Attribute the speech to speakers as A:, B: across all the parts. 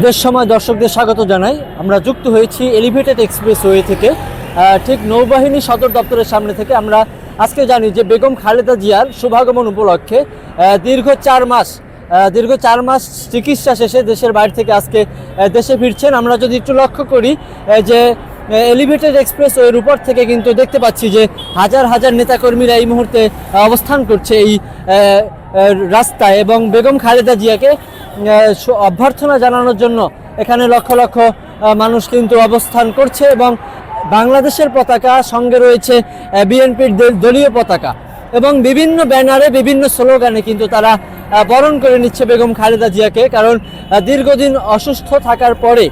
A: দেশ সময় দর্শকদের স্বাগত জানাই। আমরা যুক্ত হয়েছি এলিভেটেড এক্সপ্রেস ওয়ে থেকে ঠিক নৌবাহিনী সদর দপ্তরের সামনে থেকে আমরা আজকে জানি যে বেগম খালেদা জিয়ার শুভাগমন উপলক্ষে দীর্ঘ চার মাস দীর্ঘ চার মাস চিকিৎসা শেষে দেশের বাইরে থেকে আজকে দেশে ফিরছেন। আমরা যদি একটু লক্ষ্য করি যে এলিভেটেড এক্সপ্রেস ওয়ের উপর থেকে কিন্তু দেখতে পাচ্ছি যে হাজার হাজার নেতাকর্মীরা এই মুহূর্তে অবস্থান করছে এই রাস্তায় এবং বেগম খালেদা জিয়াকে অভ্যর্থনা জানানোর জন্য এখানে লক্ষ লক্ষ মানুষ কিন্তু অবস্থান করছে এবং বাংলাদেশের পতাকা সঙ্গে রয়েছে বিএনপির দলীয় পতাকা এবং বিভিন্ন ব্যানারে বিভিন্ন স্লোগানে কিন্তু তারা বরণ করে নিচ্ছে বেগম খালেদা জিয়াকে। কারণ দীর্ঘদিন অসুস্থ থাকার পরে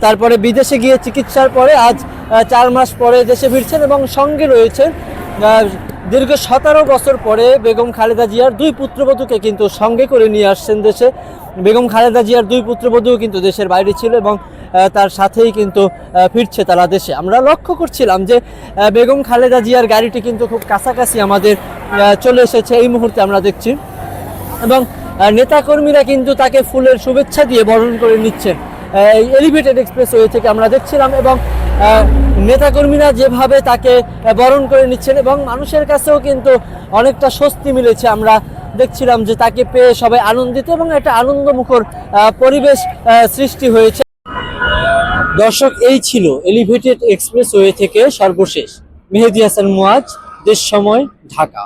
A: তারপরে বিদেশে গিয়ে চিকিৎসার পরে আজ চার মাস পরে দেশে ফিরছেন এবং সঙ্গে রয়েছে আহ, দীর্ঘ সতেরো বছর পরে বেগম খালেদা জিয়ার দুই পুত্রবধূকে কিন্তু সঙ্গে করে নিয়ে আসছেন দেশে। বেগম খালেদা জিয়ার দুই পুত্রবধূও কিন্তু দেশের বাইরে ছিল এবং তার সাথেই কিন্তু ফিরছে তারা দেশে। আমরা লক্ষ্য করছিলাম যে বেগম খালেদা জিয়ার গাড়িটি কিন্তু খুব কাছাকাছি আমাদের চলে এসেছে। এই মুহূর্তে আমরা দেখছি। এবং নেতাকর্মীরা কিন্তু তাকে ফুলের শুভেচ্ছা দিয়ে বরণ করে নিচ্ছেন। এই এলিভেটেড এক্সপ্রেস ওয়ে থেকে আমরা দেখছিলাম এবং নেতাকর্মীরা যেভাবে তাকে বরণ করে নিচ্ছেন এবং মানুষের কাছেও কিন্তু অনেকটা স্বস্তি মিলেছে। আমরা দেখছিলাম যে তাকে পেয়ে সবাই আনন্দিত এবং একটা আনন্দমুখর পরিবেশ সৃষ্টি হয়েছে। দর্শক, এই ছিল এলিভেটেড এক্সপ্রেস ওয়ে থেকে সর্বশেষ। মেহেদি হাসান মুয়াজ, দেশ সময়, ঢাকা।